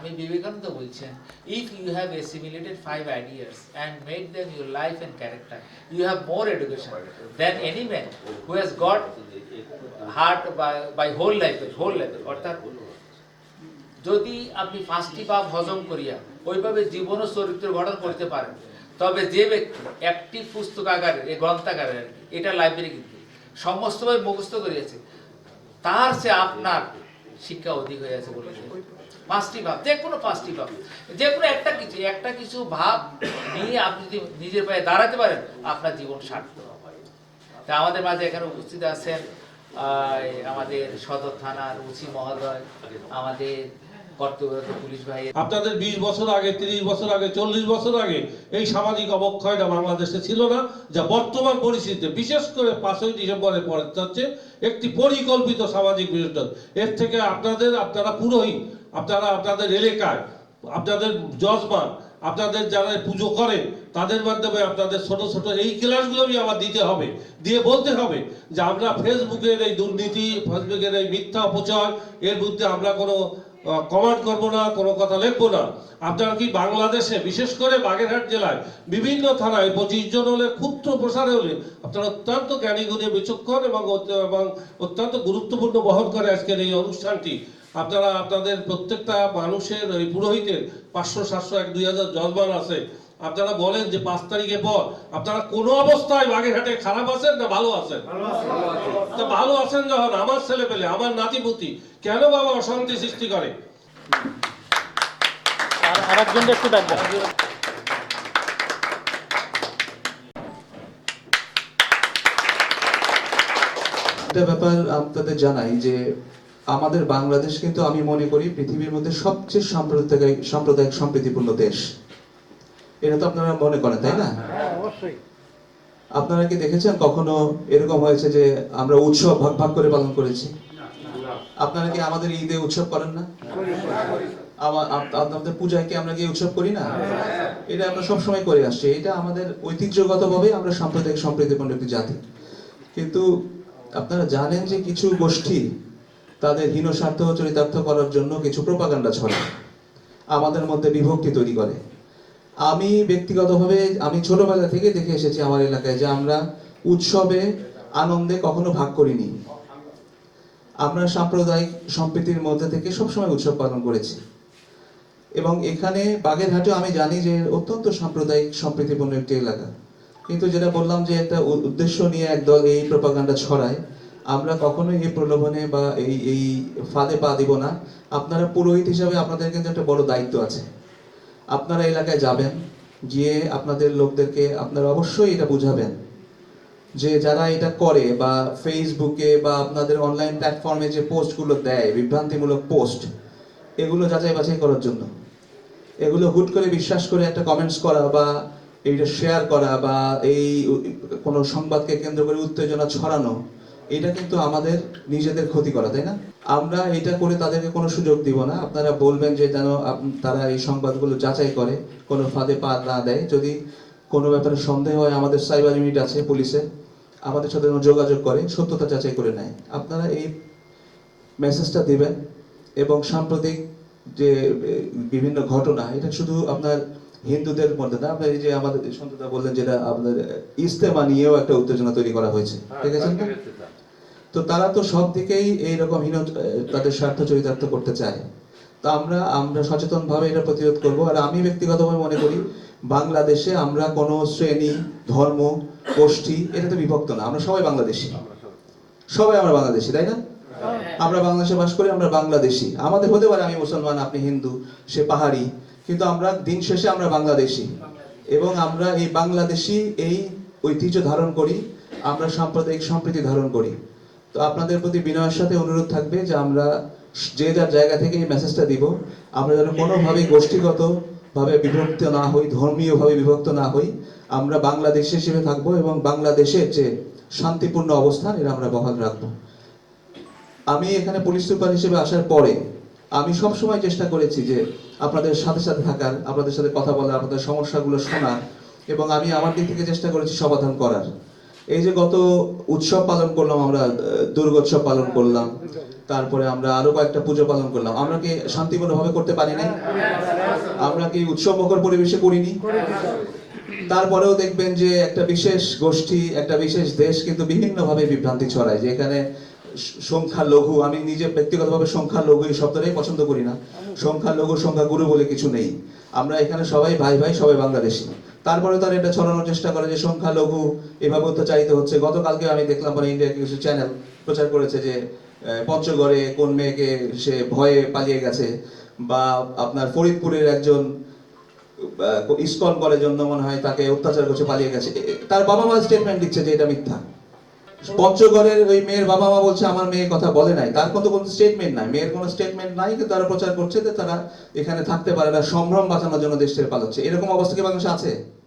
স্বামী বিবেকানন্দ বলছেন if you have assimilated five ideas and made them your life and character you have more education than any man who has got heart by whole life whole life অর্থাৎ যদি আপনি পাঁচটি পাপ হজম করিয়া ওইভাবে জীবন ও চরিত্র গঠন করতে পারেন তবে যে ব্যক্তি একটি পুস্তকাগারের এই গ্রন্থাগারের আর কি, এটা লাইব্রেরি কিন্তু সমস্তভাবে মুখস্থ করিয়াছে। তার সে আপনার শিক্ষা অধিক হয়ে আছে বলে পাঁচটি ভাব, যে কোনো পাঁচটি ভাব। যে কোনো একটা কিছু একটা কিছু ভাব নিয়ে আপনি যদি নিজের পায়ে দাঁড়াতে পারেন, আপনার জীবন সার্থক তা আমাদের মাঝে এখানে উপস্থিত আছেন আমাদের সদর থানার উচি মহোদয়, আমাদের কর্তব্যরত পুলিশ ভাই। আপনাদের বিশ বছর আগে, তিরিশ বছর আগে, চল্লিশ বছর আগে এই সামাজিক অবক্ষয়টা বাংলাদেশে ছিল না, যা বর্তমান পরিস্থিতিতে বিশেষ করে পাঁচই ডিসেম্বরের পরে হচ্ছে একটি পরিকল্পিত সামাজিক বিরোধ এর থেকে আপনাদের, আপনারা পুরোহিত আপনারা আপনাদের এলাকায়, আপনাদের যজমান আপনাদের যারা পুজো করেন তাদের মাধ্যমে আপনাদের ছোট ছোট এই ক্লাসগুলোই আবার দিতে হবে। দিয়ে বলতে হবে যে আমরা ফেসবুকের এই দুর্নীতি, ফেসবুকের এই মিথ্যা প্রচার, এর বিরুদ্ধে আমরা কোনো কমান্ড করব না, কোনো কথা লিখব না। আপনারা কি বাংলাদেশে, বিশেষ করে বাগেরহাট জেলায়, বিভিন্ন থানায় পঁচিশ জন হলে ক্ষুদ্র প্রসারে হলে আপনারা অত্যন্ত জ্ঞানী গুণে বিচক্ষণ এবং এবং অত্যন্ত গুরুত্বপূর্ণ বহন করে আজকের এই অনুষ্ঠানটি। আপনারা আপনাদের প্রত্যেকটা মানুষের ওই পুরোহিতের পাঁচশো সাতশো এক দুই হাজার জলমান আছে। আপনারা বলেন যে পাঁচ তারিখের পর আপনারা কোনো অবস্থায় বাগেরহাটে খারাপ আছেন না ভালো আছেন? তা ভালো আছেন যখন? আমার ছেলে পেলে আমার নাতিপুতি কেন বাবা অশান্তি সৃষ্টি করে? আরেকজনটা একটু ডাকবেন একটা ব্যাপার আপনাদের জানাই যে আমাদের বাংলাদেশ কিন্তু আমি মনে করি পৃথিবীর মধ্যে সবচেয়ে সাম্প্রদায়িক সাম্প্রদায়িক সম্প্রীতিপূর্ণ দেশ। এটা তো আপনারা মনে করেন তাই না? আপনারা কি দেখেছেন কখনো এরকম হয়েছে যে আমরা উৎসব ভাগ ভাগ করে পালন করেছি? আপনারা কি আমাদের ঈদে উৎসব করেন না? আপনাদের পূজায় কি আমরা গিয়ে উৎসব করি না? এটা আমরা সবসময় করে আসছি। এটা আমাদের ঐতিহ্যগতভাবে আমরা সাম্প্রদায়িক সম্প্রীতিপূর্ণ একটি জাতি। কিন্তু আপনারা জানেন যে কিছু গোষ্ঠী তাদের হীন স্বার্থ চরিতার্থ করার জন্য কিছু প্রপাগান্ডা ছড়ায়। আমাদের মধ্যে বিভক্তি তৈরি করে। আমি ব্যক্তিগতভাবে, আমি ছোটবেলা থেকে দেখে এসেছি আমার এলাকায় যে আমরা উৎসবে আনন্দে কখনো ভাগ করিনি। আমরা সাম্প্রদায়িক সম্প্রীতির মধ্যে থেকে সবসময় উৎসব পালন করেছি। এবং এখানে বাগেরহাটে আমি জানি যে অত্যন্ত সাম্প্রদায়িক সম্প্রীতিপূর্ণ একটি এলাকা। কিন্তু যেটা বললাম যে একটা উদ্দেশ্য নিয়ে একদল এই প্রপাগান্ডা ছড়ায় আমরা কখনোই এই প্রলোভনে বা এই এই ফাঁদে পা দিব না। আপনারা পুরোহিত হিসাবে আপনাদের কিন্তু একটা বড় দায়িত্ব আছে। আপনারা এলাকায় যাবেন, গিয়ে আপনাদের লোকদেরকে আপনারা অবশ্যই এটা বুঝাবেন যে যারা এটা করে বা ফেসবুকে বা আপনাদের অনলাইন প্ল্যাটফর্মে যে পোস্টগুলো দেয়, বিভ্রান্তিমূলক পোস্ট এগুলো যাচাই বাছাই করার জন্য। এগুলো হুট করে বিশ্বাস করে একটা কমেন্টস করা বা এইটা শেয়ার করা বা এই কোনো সংবাদকে কেন্দ্র করে উত্তেজনা ছড়ানো এটা কিন্তু আমাদের নিজেদের ক্ষতি করা তাই না? আমরা এটা করে তাদেরকে কোনো সুযোগ দিব না। আপনারা বলবেন যে যেন তারা এই সংবাদগুলো যাচাই করে কোনো ফাঁদে পা না দেয়। যদি কোনো ব্যাপারে সন্দেহ হয় আমাদের সাইবার ইউনিট আছে পুলিশের আমাদের সাথে যোগাযোগ করে সত্যতা যাচাই করে নেয়। আপনারা এই মেসেজটা দিবেন এবং সাম্প্রতিক যে বিভিন্ন ঘটনা এটা শুধু আপনার হিন্দুদের মধ্যে না আপনার এই যে আমাদের সন্ততা বললেন যেটা আপনার ইস্তেমা নিয়েও একটা উত্তেজনা তৈরি করা হয়েছে। ঠিক আছে? তো তারা তো সব দিকেই এইরকম হীন তাদের স্বার্থ চরিতার্থ করতে চায়। তো আমরা আমরা সচেতনভাবে এটা প্রতিরোধ করব। আর আমি ব্যক্তিগতভাবে মনে করি, বাংলাদেশে আমরা কোনো শ্রেণি, ধর্ম, গোষ্ঠী এটাতে বিভক্ত না। আমরা সবাই বাংলাদেশি। সবাই আমরা বাংলাদেশি, তাই না? আমরা বাংলাদেশে বাস করি, আমরা বাংলাদেশি। আমাদের হতে পারে আমি মুসলমান, আপনি হিন্দু, সে পাহাড়ি, কিন্তু আমরা দিন শেষে আমরা বাংলাদেশি। এবং আমরা এই বাংলাদেশি এই ঐতিহ্য ধারণ করি, আমরা সাম্প্রদায়িক সম্প্রীতি ধারণ করি। তো আপনাদের প্রতি বিনয়ের সাথে অনুরোধ থাকবে যে আমরা যে যার জায়গা থেকে এই মেসেজটা দিব, আমরা যেন কোনোভাবেই গোষ্ঠীগত ভাবে বিভক্ত না হই ধর্মীয় ভাবে বিভক্ত না হই। আমরা বাংলাদেশ হিসেবে থাকব এবং বাংলাদেশের যে শান্তিপূর্ণ অবস্থান, এটা আমরা বহাল রাখব। আমি এখানে পুলিশ সুপার হিসেবে আসার পরে আমি সব সময় চেষ্টা করেছি যে আপনাদের সাথে সাথে থাকার, আপনাদের সাথে কথা বলার, আপনাদের সমস্যাগুলো শোনার এবং আমি আমার দিক থেকে চেষ্টা করেছি সমাধান করার। এই যে গত উৎসব পালন করলাম আমরা দুর্গোৎসব পালন করলাম, তারপরে আমরা আরও কয়েকটা পুজো পালন করলাম। আমরা কি শান্তিপূর্ণভাবে করতে পারি নাই? আমরা কি উৎসবমুখর পরিবেশে করিনি? তারপরেও দেখবেন যে একটা বিশেষ গোষ্ঠী, একটা বিশেষ দেশ কিন্তু বিভিন্নভাবে বিভ্রান্তি ছড়ায় যেখানে স- সংখ্যালঘু আমি নিজে ব্যক্তিগতভাবে সংখ্যালঘু এই শব্দটাই পছন্দ করি না। সংখ্যালঘু সংখ্যাগুরু বলে কিছু নেই। আমরা এখানে সবাই ভাই ভাই, সবাই বাংলাদেশি। তারপরে তারা এটা ছড়ানোর চেষ্টা করে যে সংখ্যালঘু এভাবে অত্যাচারিত হচ্ছে। গতকালকে আমি দেখলাম মানে ইন্ডিয়া কিছু চ্যানেল প্রচার করেছে যে পঞ্চগড়ে কোন মেয়েকে সে ভয়ে পালিয়ে গেছে বা আপনার ফরিদপুরের একজন ইস্কন কলেজ মনে হয় তাকে অত্যাচার করছে, পালিয়ে গেছে। তার বাবা মা স্টেটমেন্ট দিচ্ছে যে এটা মিথ্যা। পঞ্চগড়ের ওই মেয়ের বাবা মা বলছে, আমার মেয়ে কথা বলে নাই। তার কোনো কোনো স্টেটমেন্ট নাই। মেয়ের কোনো স্টেটমেন্ট নাই কিন্তু তারা প্রচার করছে যে তারা এখানে থাকতে পারে না। সম্ভ্রম বাঁচানোর জন্য দেশ ছেড়ে পালাচ্ছে। এরকম অবস্থা কি বাংলাদেশে আছে?